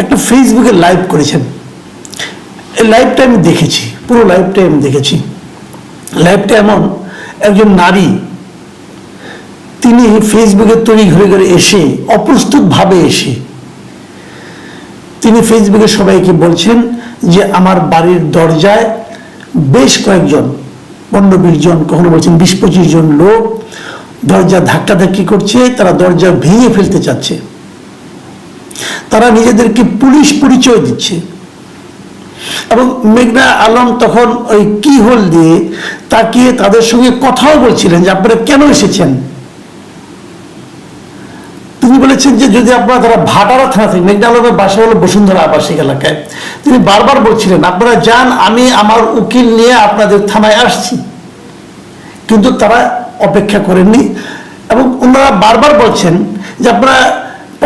একটা ফেসবুকে লাইভ করেছেন। এই লাইভটা আমি দেখেছি, পুরো লাইভটা আমি দেখেছি। লাইভটা এমন, একজন নারী, তিনি ফেসবুকে তৈরি ঘুরে ঘুরে এসে, অপ্রস্তুতভাবে এসে, তিনি ফেসবুকে সবাইকে বলছেন যে, আমার বাড়ির দরজায় বেশ কয়েকজন, পনেরো বিশ জন, কখনো বলছেন বিশ পঁচিশ জন লোক দরজা ধাক্কাধাক্কি করছে, তারা দরজা ভেঙে ফেলতে চাচ্ছে। তারা নিজেদেরকে পুলিশ পরিচয় দিচ্ছে। এবং মেঘনা আলম তখন ওই কি হোল দিয়ে তাকিয়ে তাদের সঙ্গে কথাও বলছিলেন যে আপনারা কেন এসেছেন? তিনি বলেছেন যে যদি আপনারা তারা ভাটারা থানা থেকে, মেঘনা আলমের বাসা হলো বসুন্ধরা আবাসিক এলাকায়, তিনি বারবার বলছিলেন, আপনারা যান, আমি আমার উকিল নিয়ে আপনাদের থানায় আসছি। কিন্তু তারা অপেক্ষা করেননি। এবং ওনারা বারবার বলছেন যে আপনারা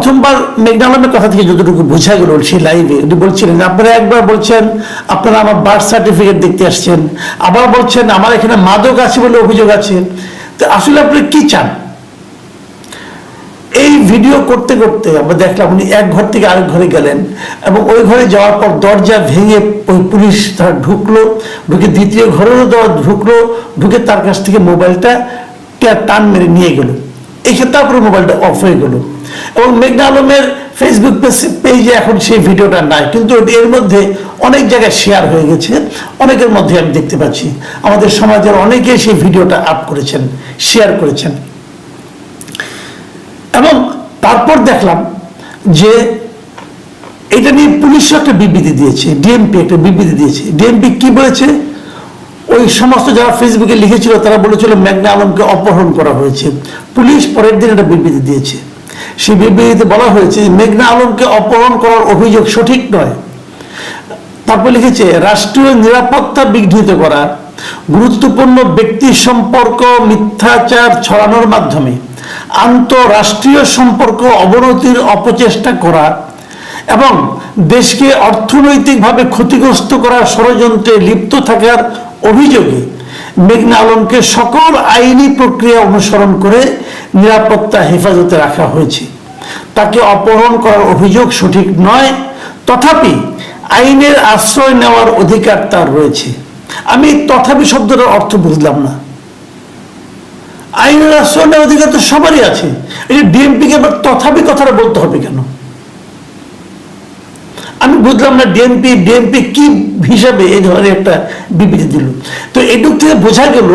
প্রথমবার মেঘনা আলমের কথা থেকে যতটুকু বোঝা গেল সেই লাইভে উনি বলছিলেন, আপনারা একবার বলছেন, আপনারা আমার বার্থ সার্টিফিকেট দেখতে আসছেন, আবার বলছেন, আমার এখানে মাদক আছে বলে অভিযোগ আছে। তো আসলে আপনি কি চান? এই ভিডিও করতে করতে আমরা দেখলাম উনি এক ঘর থেকে আরেক ঘরে গেলেন এবং ওই ঘরে যাওয়ার পর দরজা ভেঙে ওই পুলিশ তারা ঢুকলো, ঢুকে দ্বিতীয় ঘরেরও দর- ঢুকলো, ঢুকে তার কাছ থেকে মোবাইলটা টান মেরে নিয়ে গেল। এই ক্ষেত্রে তারপরে মোবাইলটা অফ হয়ে গেল। এবং মেঘনা আলমের ফেসবুক পেজে এখন সেই ভিডিওটা নাই। কিন্তু এর মধ্যে অনেক জায়গায় শেয়ার হয়ে গেছে। অনেকের মধ্যে আমি দেখতে পাচ্ছি। আমাদের সমাজের অনেকেই সেই ভিডিওটা আপ করেছেন শেয়ার করেছেন। এবং তারপর দেখলাম যে এটা নিয়ে পুলিশও একটা বিবৃতি দিয়েছে ডিএমপি একটা বিবৃতি দিয়েছে। ডিএমপি কি বলেছে? ওই সমস্ত যারা ফেসবুকে লিখেছিল, তারা বলেছিল মেঘনা আলমকে অপহরণ করা হয়েছে। পুলিশ পরের দিন একটা বিবৃতি দিয়েছে। সেই বিবৃতিতে বলা হয়েছে মেঘনা আলমকে অপহরণ করার অভিযোগ সঠিক নয়। তারপর লিখেছে, রাষ্ট্রীয় নিরাপত্তা বিঘ্নিত করা, গুরুত্বপূর্ণ ব্যক্তি সম্পর্ক মিথ্যাচার ছড়ানোর মাধ্যমে, আন্তঃরাষ্ট্রীয় সম্পর্ক অবনতির অপচেষ্টা করা এবং দেশকে অর্থনৈতিকভাবে ক্ষতিগ্রস্ত করার ষড়যন্ত্রে লিপ্ত থাকার অভিযোগে মেঘনা আলমকে সকল আইনি প্রক্রিয়া অনুসরণ করে নিরাপত্তা হেফাজতে রাখা হয়েছে। তাকে অপহরণ করার অভিযোগ সঠিক নয়, তথাপি আইনের আশ্রয় নেওয়ার অধিকার তার রয়েছে। আমি তথাপি শব্দটার অর্থ বুঝলাম না। আইনের আশ্রয় নেওয়ার অধিকার তো সবারই আছে। এই ডিএমপিকে আবার তথাপি কথাটা বলতে হবে কেন? আমি বুঝলাম না ডিএমপি ডিএমপি কি হিসাবে এই ধরনের একটা বিবৃতি দিল। তো এটুক থেকে বোঝা গেল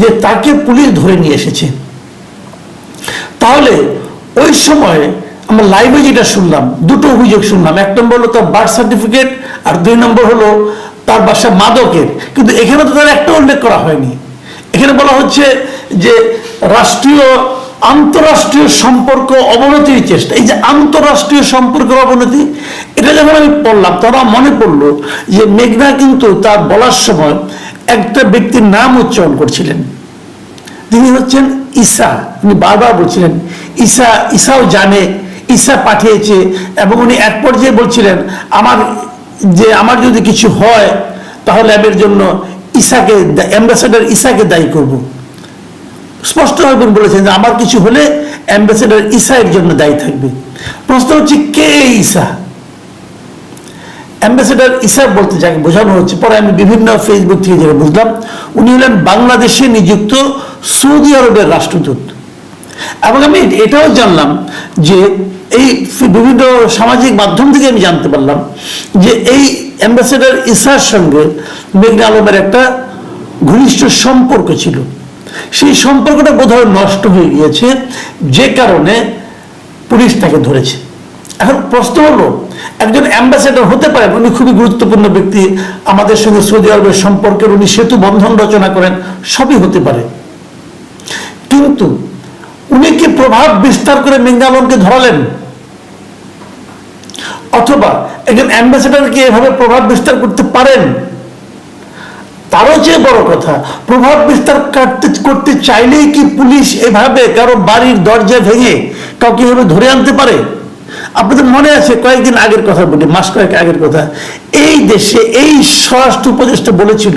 যে তাকে পুলিশ ধরে নিয়ে এসেছে। তাহলে ওই সময় আমরা লাইভে যেটা শুনলাম, দুটো অভিযোগ শুনলাম। এক নম্বর হলো তার বার্থ সার্টিফিকেট আর দুই নম্বর হলো তার বাসা মাদকের। কিন্তু এখানে তো তার একটা উল্লেখ করা হয়নি। এখানে বলা হচ্ছে যে রাষ্ট্রীয়, আন্তরাষ্ট্রীয় সম্পর্ক অবনতির চেষ্টা। এই যে আন্তরাষ্ট্রীয় সম্পর্কের অবনতি এটা যখন আমি পড়লাম তখন মনে পড়ল যে মেঘনা কিন্তু তার বলার সময় একটা ব্যক্তির নাম উচ্চারণ করছিলেন। তিনি হচ্ছেন ঈসা। উনি বারবার বলছিলেন, ঈসা, ঈসাও জানে, ঈসা পাঠিয়েছে। এবং উনি এক পর্যায়ে বলছিলেন, আমার যে আমার যদি কিছু হয়, তাহলে আমি জন্য ঈসাকে, অ্যাম্বাসেডার ঈসাকে দায়ী করব। স্পষ্টভাবে বলেছেন যে, আমার কিছু হলে অ্যাম্বাসেডার ঈসা এর জন্য দায়ী থাকবে। প্রশ্ন হচ্ছে, কে ঈসা? অ্যাম্বাসেডার ইসা বলতে যাকে বোঝানো হচ্ছে। পরে আমি বিভিন্ন ফেসবুক থেকে যেটা বুঝলাম, উনি হলেন বাংলাদেশে নিযুক্ত সৌদি আরবের রাষ্ট্রদূত। এবং আমি এটাও জানলাম যে এই বিভিন্ন সামাজিক মাধ্যম থেকে আমি জানতে পারলাম যে এই অ্যাম্বাসেডার ইসার সঙ্গে মেঘনা আলমের একটা ঘনিষ্ঠ সম্পর্ক ছিল। সেই সম্পর্কটা বোধহয় নষ্ট হয়ে গিয়েছে, যে কারণে পুলিশ তাকে ধরেছে। এখন প্রশ্ন হলো একজন অ্যাম্বাসেডর হতে পারেন, উনি খুবই গুরুত্বপূর্ণ ব্যক্তি। আমাদের সঙ্গে সৌদি আরবের সম্পর্কের উনি সেতু বন্ধন রচনা করেন, সবই হতে পারে। কিন্তু উনি কি প্রভাব বিস্তার করে আলমকে ধরালেন? অথবা একজন অ্যাম্বাসেডর কি এভাবে প্রভাব বিস্তার করতে পারেন? তারও চেয়ে বড় কথা, প্রভাব বিস্তার করতে করতে চাইলেই কি পুলিশ এভাবে কারও বাড়ির দরজা ভেঙে কাউকে এভাবে ধরে আনতে পারে? আপনাদের মনে আছে কয়েকদিন আগের কথা বলি, মাস কয়েক আগের কথা? এই দেশে এই স্বরাষ্ট্র উপদেষ্টা বলেছিল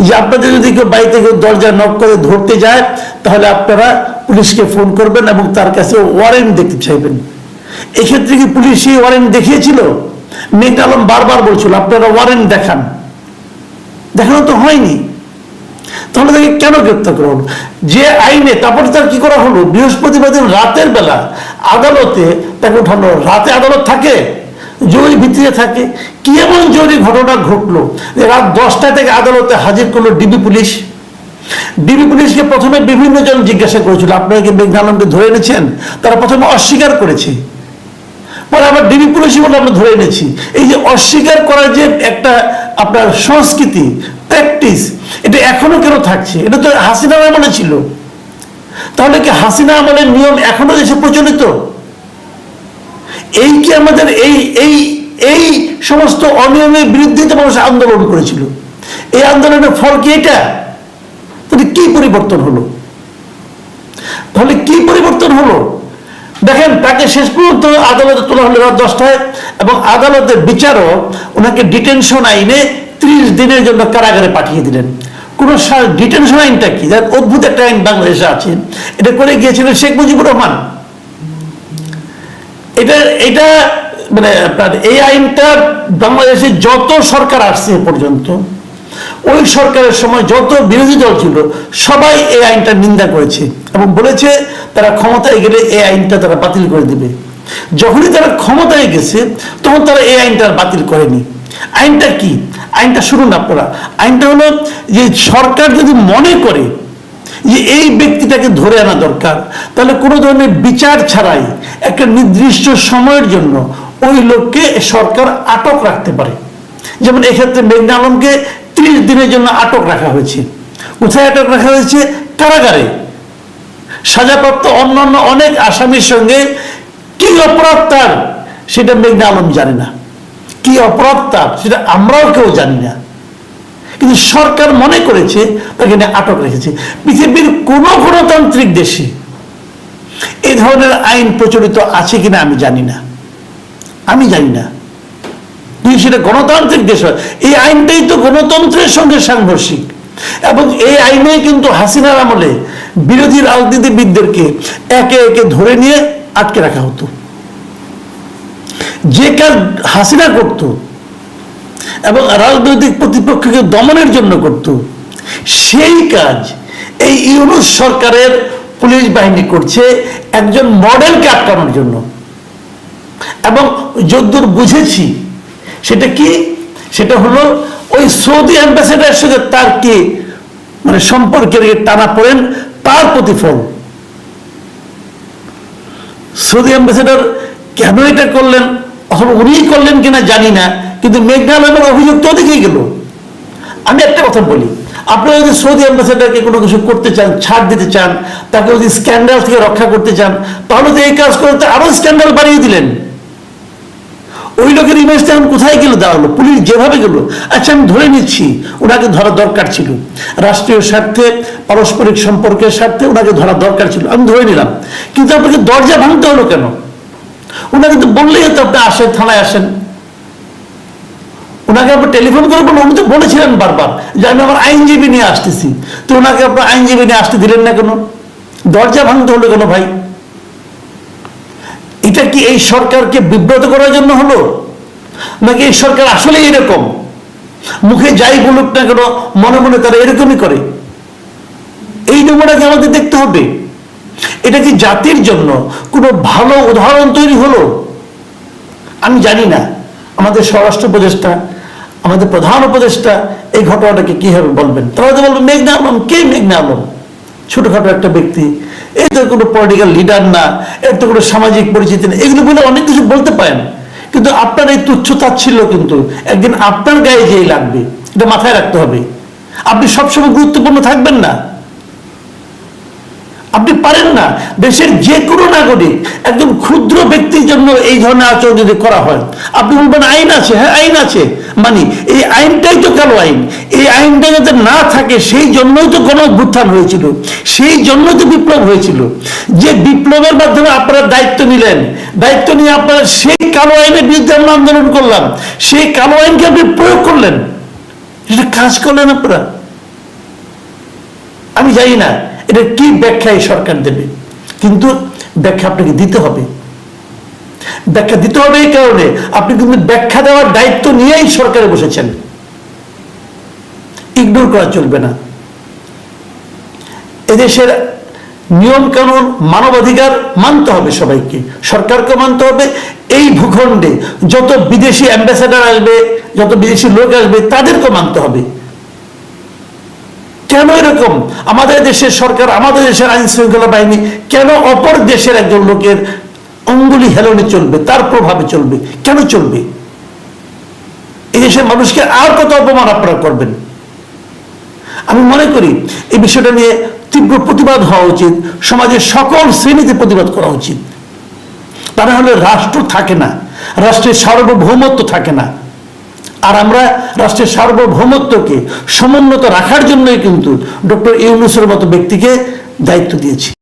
যে আপনাদের যদি কেউ বাড়িতে কেউ দরজা নক করে ধরতে যায়, তাহলে আপনারা পুলিশকে ফোন করবেন এবং তার কাছে ওয়ারেন্ট দেখতে চাইবেন। এক্ষেত্রে কি পুলিশ সেই ওয়ারেন্ট দেখিয়েছিল? মেঘনা আলম বারবার বলছিল, আপনারা ওয়ারেন্ট দেখান। দেখানো তো হয়নি। তাহলে তাকে কেন গ্রেপ্তার করা হলো? যে আইনে তারপরে তার কি করা হলো? বৃহস্পতিবার দিন রাতের বেলা আদালতে তাকে উঠানো, রাতে আদালত থাকে, জরুরি ভিত্তিতে থাকে। কি এমন জরুরি ঘটনা ঘটলো রাত দশটা থেকে আদালতে হাজির করল ডিবি পুলিশ? ডিবি পুলিশকে প্রথমে বিভিন্ন জন জিজ্ঞাসা করেছিল, আপনারা কি মেঘনা ধরে এনেছেন? তারা প্রথমে অস্বীকার করেছে। পরে আবার ডিবি পুলিশই বলে আমরা ধরে এনেছি। এই যে অস্বীকার করার যে একটা আপনার সংস্কৃতি, প্র্যাকটিস, এটা এখনও কেন থাকছে? এটা তো হাসিনা আমলে ছিল। তাহলে কি হাসিনা আমলের নিয়ম এখনও দেশে প্রচলিত? এই কি আমাদের এই এই এই সমস্ত অনিয়মের বিরুদ্ধে মানুষ আন্দোলন করেছিল, এই আন্দোলনের ফল কি এটা? তাহলে কি পরিবর্তন হলো? তাহলে কি পরিবর্তন হলো? দেখেন, তাকে শেষ পর্যন্ত আদালতে তোলা হলো রাত দশটায় এবং আদালতের বিচারক ওনাকে ডিটেনশন আইনে ত্রিশ দিনের জন্য কারাগারে পাঠিয়ে দিলেন। কোন ডিটেনশন আইনটা কি? অদ্ভুত একটা আইন বাংলাদেশে আছে। এটা করে গিয়েছিলেন শেখ মুজিবুর রহমান। এটা এটা মানে আপনার এই আইনটা বাংলাদেশে যত সরকার আসছে পর্যন্ত, ওই সরকারের সময় যত বিরোধী দল ছিল, সবাই এই আইনটা নিন্দা করেছে এবং বলেছে তারা ক্ষমতায় গেলে এই আইনটা তারা বাতিল করে দিবে। যখনই তারা ক্ষমতায় গেছে, তখন তারা এই আইনটা বাতিল করেনি। আইনটা কি? আইনটা শুনুন আপনারা। আইনটা হলো যে সরকার যদি মনে করে যে এই ব্যক্তিটাকে ধরে আনা দরকার, তাহলে কোনো ধরনের বিচার ছাড়াই একটা নির্দিষ্ট সময়ের জন্য ওই লোককে সরকার আটক রাখতে পারে। যেমন এক্ষেত্রে মেঘনা আলমকে ত্রিশ দিনের জন্য আটক রাখা হয়েছে। কোথায় আটক রাখা হয়েছে? কারাগারে। সাজাপ্রাপ্ত অন্যান্য অনেক আসামির সঙ্গে কি অপরাধ তার? সেটা মেঘনা আলম জানে না। কি অপরাধ তার? সেটা আমরাও কেউ জানি না। কিন্তু সরকার মনে করেছে তাকে আটক রেখেছে। পৃথিবীর কোন গণতান্ত্রিক দেশে এই ধরনের আইন প্রচলিত আছে কিনা আমি জানি না। আমি জানি না। সেটা গণতান্ত্রিক দেশ হয়, এই আইনটাই তো গণতন্ত্রের সঙ্গে সাংঘর্ষিক। এবং এই আইনে কিন্তু হাসিনার আমলে বিরোধী রাজনীতিবিদদেরকে একে একে ধরে নিয়ে আটকে রাখা হতো। যে কাজ হাসিনা করতো এবং রাজনৈতিক প্রতিপক্ষকে দমনের জন্য করত। সেই কাজ এই ইউনুস সরকারের পুলিশ বাহিনী করছে একজন মডেলকে আটকানোর জন্য। এবং যদ্দূর বুঝেছি, সেটা কি? সেটা হলো ওই সৌদি অ্যাম্বাসেডারের সঙ্গে তার কি মানে সম্পর্কের টানা পড়েন, তার প্রতিফল। সৌদি অ্যাম্বাসেডর কেন এটা করলেন? অথবা উনিই করলেন কিনা জানি না। কিন্তু মেঘনালয়ের অভিযোগ তো ওদিকেই গেল। আমি একটা কথা বলি, আপনারা যদি সৌদি অ্যাম্বাসেডারকে কোনো কিছু করতে চান, ছাড় দিতে চান, তাকে যদি স্ক্যান্ডাল থেকে রক্ষা করতে চান, তাহলে তো এই কাজ করতে আরও স্ক্যান্ডাল বাড়িয়ে দিলেন। ওই লোকের ইমেজটা এখন কোথায় গেল দাঁড়াল? পুলিশ যেভাবে গেল আচ্ছা আমি ধরে নিচ্ছি, ওনাকে ধরা দরকার ছিল। রাষ্ট্রীয় স্বার্থে, পারস্পরিক সম্পর্কের স্বার্থে ওনাকে ধরা দরকার ছিল, আমি ধরে নিলাম। কিন্তু আপনাকে দরজা ভাঙতে হলো কেন? ওনাকে তো বললেই হতো আপনি আসেন, থানায় আসেন। ওনাকে আপনি টেলিফোন করে বলুন, উনি তো বলেছিলেন বারবার যে আমি আমার আইনজীবী নিয়ে আসতেছি। তো ওনাকে আপনার আইনজীবী নিয়ে আসতে দিলেন না কেন? দরজা ভাঙতে হলো কেন ভাই? এটা কি এই সরকারকে বিব্রত করার জন্য হলো? নাকি এই সরকার আসলে এরকম? মুখে যাই বলুক না কেন, মনে মনে তারা এরকমই করে। এই নমুনাকে আমাদের দেখতে হবে। এটা কি জাতির জন্য কোনো ভালো উদাহরণ তৈরি হলো? আমি জানি না। আমাদের স্বরাষ্ট্র উপদেষ্টা আমাদের প্রধান উপদেষ্টা এই ঘটনাটাকে কীভাবে বলবেন? তারা তো বলবেন মেঘনা আলম, কে মেঘনা আলম? ছোটখাটো একটা ব্যক্তি। এই তো কোনো পলিটিক্যাল লিডার না, এর তো কোনো সামাজিক পরিচিতি না। এগুলো বলে অনেক কিছু বলতে পারেন। কিন্তু আপনার এই তুচ্ছতা ছিল কিন্তু, একদিন আপনার গায়ে যেই লাগবে, এটা মাথায় রাখতে হবে। আপনি সবসময় গুরুত্বপূর্ণ থাকবেন না। আপনি পারেন না। দেশের যে কোনো নাগরিক, একজন ক্ষুদ্র ব্যক্তির জন্য এই ধরনের আচরণ যদি করা হয়, আপনি বলবেন, আইন আছে। হ্যাঁ আইন আছে। মানে এই আইনটাই তো কালো আইন। এই আইনটা যাতে না থাকে, সেই জন্যই তো গণ অভ্যুত্থান হয়েছিল। সেই জন্যই তো বিপ্লব হয়েছিল। যে বিপ্লবের মাধ্যমে আপনারা দায়িত্ব নিলেন, দায়িত্ব নিয়ে আপনারা সেই কালো আইনের বিরুদ্ধে আমরা আন্দোলন করলাম। সেই কালো আইনকে আপনি প্রয়োগ করলেন। সেটা কাজ করলেন আপনারা। আমি জানি না। এটা কি ব্যাখ্যা এই সরকার দেবে? কিন্তু ব্যাখ্যা আপনাকে দিতে হবে। ব্যাখ্যা দিতে হবে এই কারণে। আপনি কিন্তু ব্যাখ্যা দেওয়ার দায়িত্ব নিয়েই সরকারে বসেছেন। ইগনোর করা চলবে না। এদেশের নিয়ম কানুন মানবাধিকার মানতে হবে সবাইকে। সরকারকে মানতে হবে। এই ভূখণ্ডে যত বিদেশি অ্যাম্বাসেডার আসবে, যত বিদেশি লোক আসবে, তাদেরকে মানতে হবে। কেন এরকম? আমাদের দেশের সরকার, আমাদের দেশের আইন শৃঙ্খলা বাহিনী কেন অপর দেশের একজন লোকের অঙ্গুলি হেলনে চলবে? তার প্রভাবে চলবে। কেন চলবে? এই দেশের মানুষকে আর কত অপমান আপনারা করবেন? আমি মনে করি এই বিষয়টা নিয়ে তীব্র প্রতিবাদ হওয়া উচিত, সমাজের সকল শ্রেণীতে প্রতিবাদ করা উচিত। তা হলে রাষ্ট্র থাকে না। রাষ্ট্রের সার্বভৌমত্ব থাকে না। আর আমরা রাষ্ট্রের সার্বভৌমত্বকে সমুন্নত রাখার জন্যই কিন্তু ডক্টর ইউনুসের মতো ব্যক্তিকে দায়িত্ব দিয়েছি।